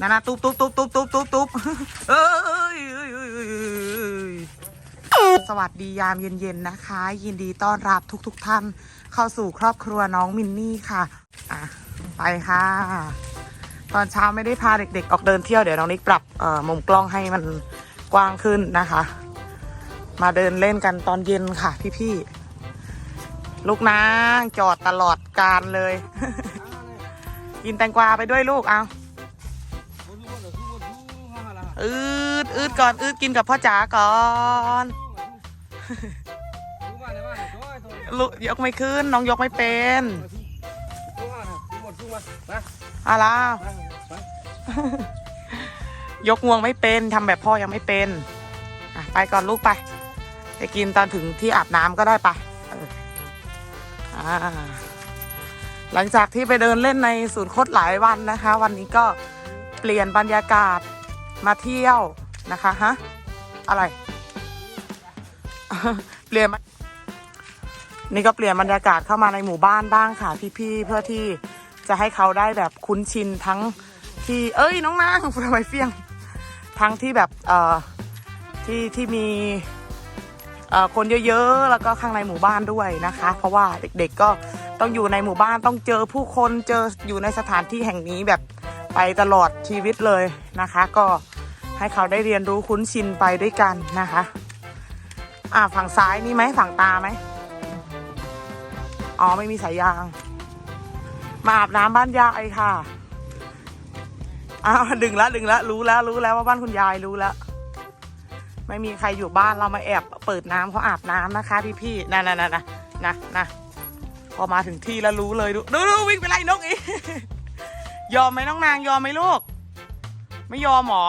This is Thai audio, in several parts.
นั่นนะตุ๊บตุ๊บตุ๊บตุ๊บตุ๊บตุ๊บตุ๊บเอ้ยสวัสดียามเย็นๆนะคะ ยินดีต้อนรับทุกๆท่าน เข้าสู่ครอบครัวน้องมินนี่ค่ะอะ ไปค่ะ ตอนเช้าไม่ได้พาเด็กๆ ออกเดินเที่ยวเดี๋ยวน้องนิกปรับมุมกล้องให้มันกว้างขึ้นนะคะ มาเดินเล่นกันตอนเย็นค่ะพี่ๆลูกนางจอดตลอดการเลย กินแตงกวาไปด้วยลูกเอา อืดอืดก่อนอืดกินกับพ่อจ๋าก่อนลูกยกไม่ขึ้น น้องยกไม่เป็นอะไรยกงวงไม่เป็นทำแบบพ่อยังไม่เป็นอะไปก่อนลูกไปไปกินตอนถึงที่อาบน้ำก็ได้ไปเอออ่าหลังจากที่ไปเดินเล่นในศูนย์โคตรหลายวันนะคะ วันนี้ก็เปลี่ยนบรรยากาศ มาเที่ยวนะคะฮะอะไร เปลี่ยนมานี่ก็เปลี่ยนบรรยากาศเข้ามาในหมู่บ้านบ้างค่ะ พี่ๆเพื่อที่จะให้เขาได้แบบคุ้นชินทั้งที่เอ้ยน้องนางทำไมเฟี้ยง ทั้งที่แบบเอ่อที่ที่มีเอ่อคนเยอะๆ แล้วก็ข้างในหมู่บ้านด้วยนะคะ เพราะว่าเด็กๆก็ต้องอยู่ในหมู่บ้านต้องเจอผู้คนเจออยู่ในสถานที่แห่งนี้แบบไปตลอดชีวิตเลยนะคะ ก็ ให้เขาได้เรียนรู้คุ้นชินไปด้วยกันนะคะ อ่าฝั่งซ้ายนี่ไหมฝั่งตาไหมอ๋อไม่มีสายยาง มาอาบน้ำบ้านยายค่ะอ้าวดึงและดึงและรู้แล้วรู้แล้วว่าบ้านคุณยายรู้แล้วไม่มีใครอยู่บ้านเรามาแอบเปิดน้ำเขาอาบน้ำนะคะพี่พี่ๆนั่นนั่นนะนะนะพอมาถึงที่แล้วรู้เลยดูดูดูวิ่งไปไล่นกอีกยอมไหมน้องนางยอมไหมลูก ไม่ยอมหมอ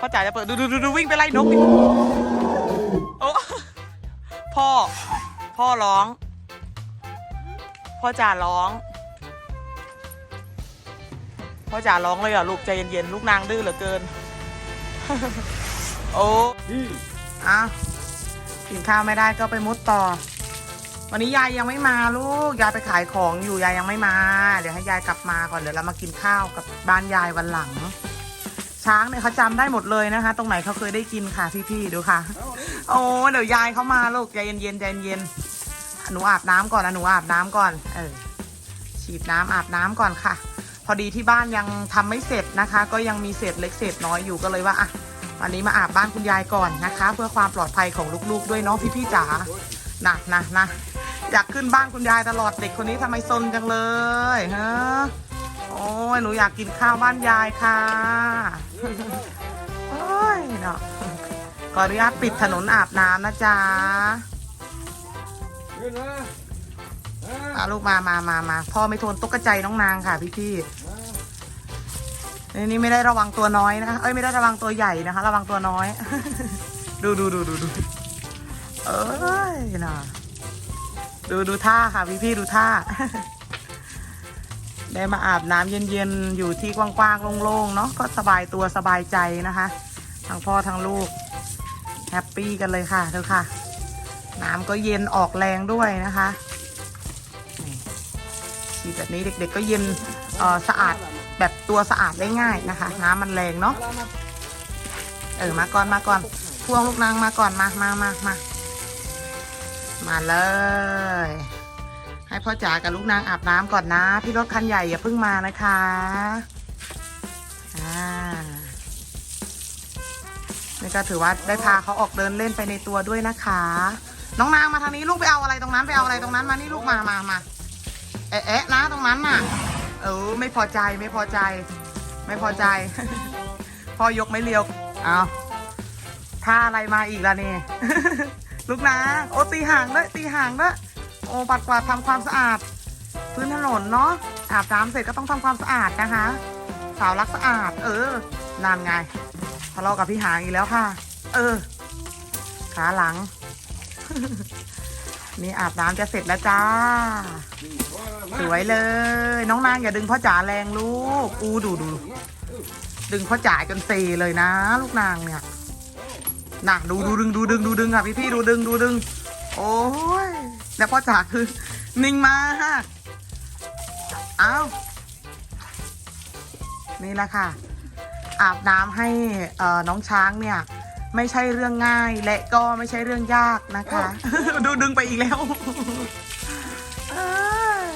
พ่อจ๋าจะเปิดดูดูดูดูวิ่งไปไล่นกโอ้พ่อ พ่อร้อง พ่อจ๋าร้อง พ่อจ๋าร้องเลยเหรอะลูกใจเย็นๆลูกนางดื้อเหลือเกิน โอ้อะกินข้าวไม่ได้ก็ไปมุดต่อ วันนี้ยายยังไม่มาลูก ยายไปขายของอยู่ยายยังไม่มา เดี๋ยวให้ยายกลับมาก่อนเดี๋ยวเรามากินข้าวกับบ้านยายวันหลัง ช้างเนี่ยเขาจำได้หมดเลยนะคะ ตรงไหนเขาเคยได้กินค่ะพี่ๆดูค่ะ โอ้เดี๋ยวยายเขามาลูกใจเย็นๆใจเย็นๆหนูอาบน้ำก่อนนะหนูอาบน้ำก่อน เออฉีดน้ำอาบน้ำก่อนค่ะ พอดีที่บ้านยังทำไม่เสร็จนะคะ ก็ยังมีเศษเล็กเศษน้อยอยู่ก็เลยว่าอะวันนี้มาอาบบ้านคุณยายก่อนนะคะ เพื่อความปลอดภัยของลูกๆ ด้วยเนาะพี่ๆจ๋านะนะนะอยากขึ้นบ้านคุณยายตลอดเด็กคนนี้ทำไมซนจังเลยฮะโอ้ยหนูอยากกินข้าวบ้านยายค่ะ โอ้ยเนาะขออนุญาตปิดถนนอาบน้ำนะจ๊ะอาลูกมามามามาพ่อไม่ทนตกกระใจน้องนางค่ะพี่ๆนี่นี่ไม่ได้ระวังตัวน้อยนะคะ เอ้ยไม่ได้ระวังตัวใหญ่นะคะ ระวังตัวน้อย ดูดูดูดูดูเอ้ยน่ะดูดูท่าค่ะพี่พี่ๆดูท่า ได้มาอาบน้ำเย็นๆ อยู่ที่กว้างๆ โล่งๆ เนาะก็สบายตัวสบายใจนะคะ ทั้งพ่อทั้งลูก แฮปปี้กันเลยค่ะดูค่ะ น้ำก็เย็นออกแรงด้วยนะคะนี่ฉีดแบบนี้เด็กๆก็เย็นเอ่อสะอาดแบบตัวสะอาดได้ง่ายนะคะ น้ำมันแรงเนาะเออมาก่อนมาก่อนพวงลูกนางมาก่อนมามามามามาเลย ให้พ่อจ๋ากับลูกนางอาบน้ำก่อนนะ พี่รถคันใหญ่อย่าเพิ่งมานะคะอ่านี่ก็ถือว่าได้พาเขาออกเดินเล่นไปในตัวด้วยนะคะ น้องนางมาทางนี้ลูกไปเอาอะไรตรงนั้นไปเอาอะไรตรงนั้นมานี่ลูกมามามาเอ๊ะเอ๊ะนะตรงนั้นน่ะ เออไม่พอใจไม่พอใจ ไม่พอใจ พ่อยกไม่เลียวเอาท่าอะไรมาอีกล่ะนี่ ลูกนะโอตีห่างด้วยตีห่างด้วย โอปัดกวาดทำความสะอาด พื้นถนนเนาะอาบน้ำเสร็จก็ต้องทำความสะอาดนะคะ สาวรักสะอาด เออนานไงทะเลาะกับพี่หางอีกแล้วค่ะ เออ ขาหลัง นี่อาบน้ำจะเสร็จแล้วจ้า สวยเลย น้องนางอย่าดึงพ่อจ๋าแรงลูก อูดูดู ดึงพ่อจ๋าจนเซเลยนะ ลูกนางเนี่ยน่ะดูดูดึงดูดึงดูดึงค่ะพี่พี่ดูดึงดูดึง โอ้ย แล้วพ่อจ๋าคือ นิ่งมากอ้าวนี่แหละค่ะ อาบน้ำให้เอ่อน้องช้างเนี่ย ไม่ใช่เรื่องง่าย และก็ไม่ใช่เรื่องยากนะคะ ดูดึงไปอีกแล้วเอ้ย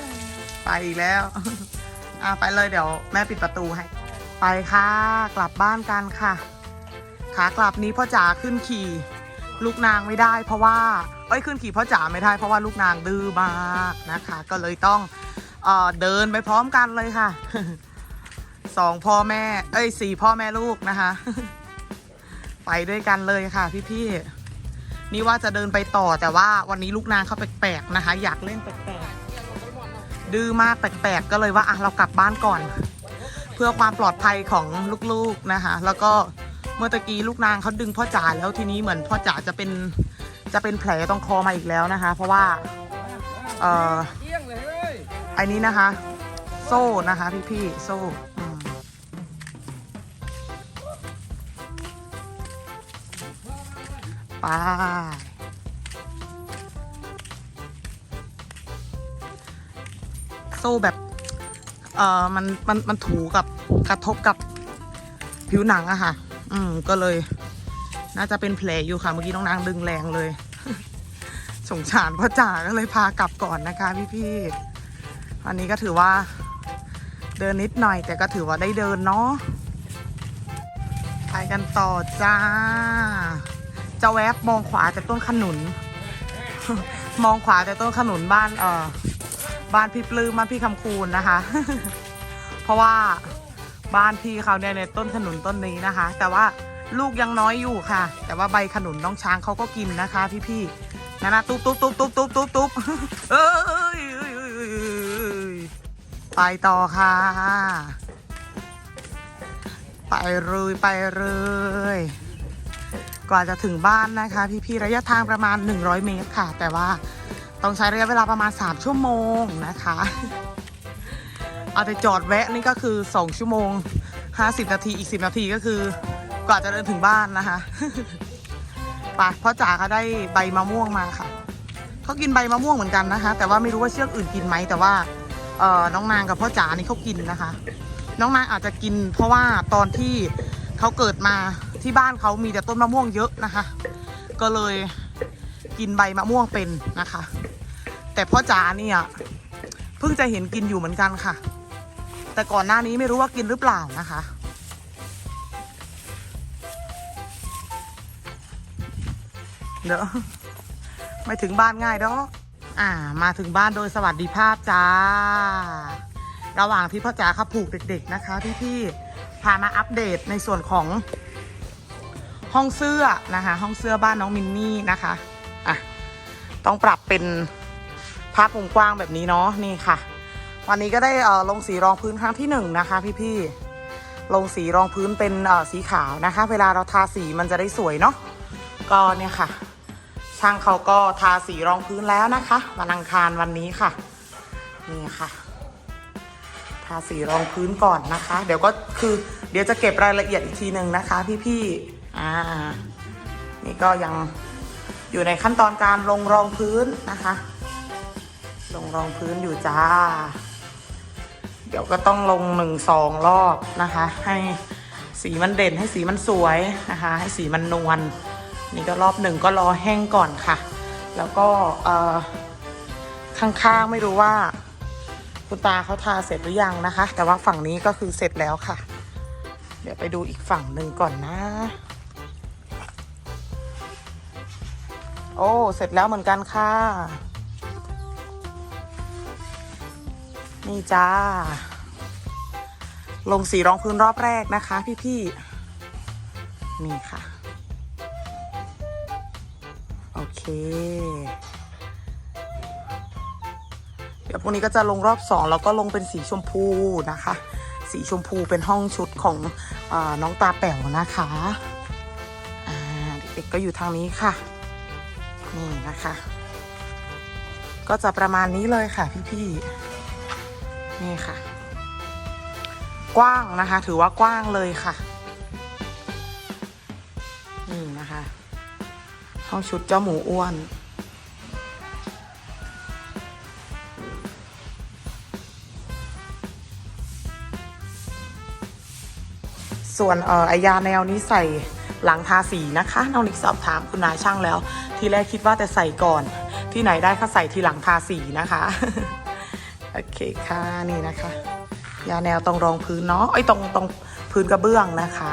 ไปอีกแล้วอะไปเลยเดี๋ยวแม่ปิดประตูให้ ไปค่ะ กลับบ้านกันค่ะ ขากลับนี้พ่อจ๋าขึ้นขี่ ลูกนางไม่ได้ เพราะว่าเอ้ยขึ้นขี่พ่อจ๋าไม่ได้ เพราะว่าลูกนางดื้อมากนะคะ ก็เลยต้องเอ่อเดินไปพร้อมกันเลยค่ะสองพ่อแม่ เอ้ยสี่พ่อแม่ลูกนะคะ ไปด้วยกันเลยค่ะ พี่ๆนี่ว่าจะเดินไปต่อแต่ว่าวันนี้ลูกนางเขาแปลกๆนะคะ อยากเล่นแปลกๆดื้อมากแปลกๆก็เลยว่าอะเรากลับบ้านก่อน เพื่อความปลอดภัยของลูกๆนะคะ แล้วก็ มื่อตะกี้ลูกนางเขาดึงพ่อจ๋าแล้วทีนี้เหมือนพ่อจ๋าจะเป็นจะเป็นแผลตรงคอมาอีกแล้วนะคะ เพราะว่าเอ่อไอ้นี้นะคะ โซ่นะคะพี่ๆโซ่ไปโซ่แบบเอ่อมันมันมันถูกับกระทบกับผิวหนังอะค่ะ อืมก็เลย น่าจะเป็นแผลอยู่ค่ะ เมื่อกี้น้องนางดึงแรงเลย สงสารพ่อจ๋าก็เลยพากลับก่อนนะคะ พี่ๆอันนี้ก็ถือว่า เดินนิดหน่อย แต่ก็ถือว่าได้เดินเนาะไปกันต่อจ้า จะแวบมองขวาแต่ต้นขนุน มองขวาแต่ต้นขนุนบ้านเออบ้านพี่ปลื้มบ้านพี่คำคูณนะคะ เพราะว่า บ้านพี่เขาเนี่ยในต้นขนุนต้นนี้นะคะ แต่ว่าลูกยังน้อยอยู่ค่ะ แต่ว่าใบขนุนน้องช้างเขาก็กินนะคะพี่ๆนั่นนะตุ๊บตุ๊บตุ๊บตุ๊บตุ๊บตุ๊บตุ๊บเอ้ยไปต่อค่ะ ไปเลยไปเลยกว่าจะถึงบ้านนะคะพี่ๆระยะทางประมาณ 100 เมตรค่ะ แต่ว่าต้องใช้ระยะเวลาประมาณ 3 ชั่วโมงนะคะ เอาแต่จอดแวะนี่ก็คือ 2 ชั่วโมง 50 นาทีอีก 10 นาทีก็คือกว่าจะเดินถึงบ้านนะคะไปพ่อจ๋าเขาได้ใบมะม่วงมาค่ะเขากินใบมะม่วงเหมือนกันนะคะ แต่ว่าไม่รู้ว่าเชือกอื่นกินไหมแต่ว่าเออน้องนางกับพ่อจ๋านี่เขากินนะคะ น้องนางอาจจะกิน เพราะว่าตอนที่เขาเกิดมาที่บ้านเขามีแต่ต้นมะม่วงเยอะนะคะ ก็เลยกินใบมะม่วงเป็นนะคะ แต่พ่อจ๋าเนี่ยเพิ่งจะเห็นกินอยู่เหมือนกันค่ะ แต่ก่อนหน้านี้ไม่รู้ว่ากินหรือเปล่านะคะ เดี๋ยวไม่ถึงบ้านง่ายดอกอ่า มาถึงบ้านโดยสวัสดิภาพจ้า ระหว่างที่พ่อจ๋าเขาผูกเด็ก ๆ นะคะพี่ๆพามาอัปเดตในส่วนของห้องเสื้อนะคะ ห้องเสื้อบ้านน้องมินนี่นะคะอะต้องปรับเป็นภาพมุมกว้างแบบนี้เนาะนี่ค่ะ วันนี้ก็ได้ลงสีรองพื้นครั้งที่หนึ่งนะคะพี่ๆลงสีรองพื้นเป็นสีขาวนะคะ เวลาเราทาสีมันจะได้สวยเนาะก็เนี่ยค่ะ ช่างเขาก็ทาสีรองพื้นแล้วนะคะวันอังคารวันนี้ค่ะนี่ค่ะ ทาสีรองพื้นก่อนนะคะ เดี๋ยวก็คือเดี๋ยวจะเก็บรายละเอียดอีกทีหนึ่งนะคะ พี่ๆอ่านี่ก็ยังอยู่ในขั้นตอนการลงรองพื้นนะคะ ลงรองพื้นอยู่จ้า เดี๋ยวก็ต้องลงหนึ่งสองรอบนะคะ ให้สีมันเด่นให้สีมันสวยนะคะ ให้สีมันนวลนี่ก็รอบหนึ่งก็รอแห้งก่อนค่ะ แล้วก็ข้างๆไม่รู้ว่า คุณตาเขาทาเสร็จหรือยังนะคะ แต่ว่าฝั่งนี้ก็คือเสร็จแล้วค่ะ เดี๋ยวไปดูอีกฝั่งหนึ่งก่อนนะ โอ้ เสร็จแล้วเหมือนกันค่ะ นี่จ้า ลงสีรองพื้นรอบแรกนะคะ พี่ๆ นี่ค่ะ โอเค เดี๋ยวพรุ่งนี้ก็จะลงรอบสองแล้วก็ลงเป็นสีชมพูนะคะ สีชมพูเป็นห้องชุดของอน้องตาแป๋วนะคะเด็กๆก็อยู่ทางนี้ค่ะ นี่นะคะ ก็จะประมาณนี้เลยค่ะพี่ๆ นี่ค่ะ กว้างนะคะ ถือว่ากว้างเลยค่ะ นี่นะคะ ห้องชุดเจ้าหมูอ้วนส่วนเอ่อไอยาแนวนี้ใส่หลังทาสีนะคะน้องนิกสอบถามคุณนายช่างแล้ว ทีแรกคิดว่าแต่ใส่ก่อน ที่ไหนได้ก็ใส่ทีหลังทาสีนะคะ โอเคค่ะนี่นะคะ ยาแนวตรงรองพื้นเนาะไอ้ตรงตรงพื้นกระเบื้องนะคะ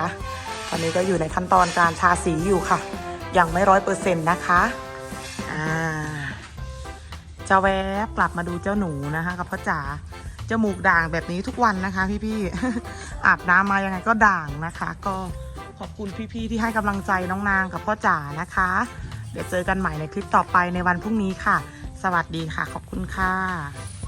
ตอนนี้ก็อยู่ในขั้นตอนการทาสีอยู่ค่ะ ยังไม่ร้อยเปอร์เซ็นต์นะคะอ่าจะแวบกลับมาดูเจ้าหนูนะคะกับพ่อจ๋าจมูกด่างแบบนี้ทุกวันนะคะพี่ๆอาบน้ำมายังไงก็ด่างนะคะ ก็ขอบคุณพี่ๆที่ให้กำลังใจน้องนางกับพ่อจ๋านะคะ เดี๋ยวเจอกันใหม่ในคลิปต่อไปในวันพรุ่งนี้ค่ะ สวัสดีค่ะ ขอบคุณค่ะ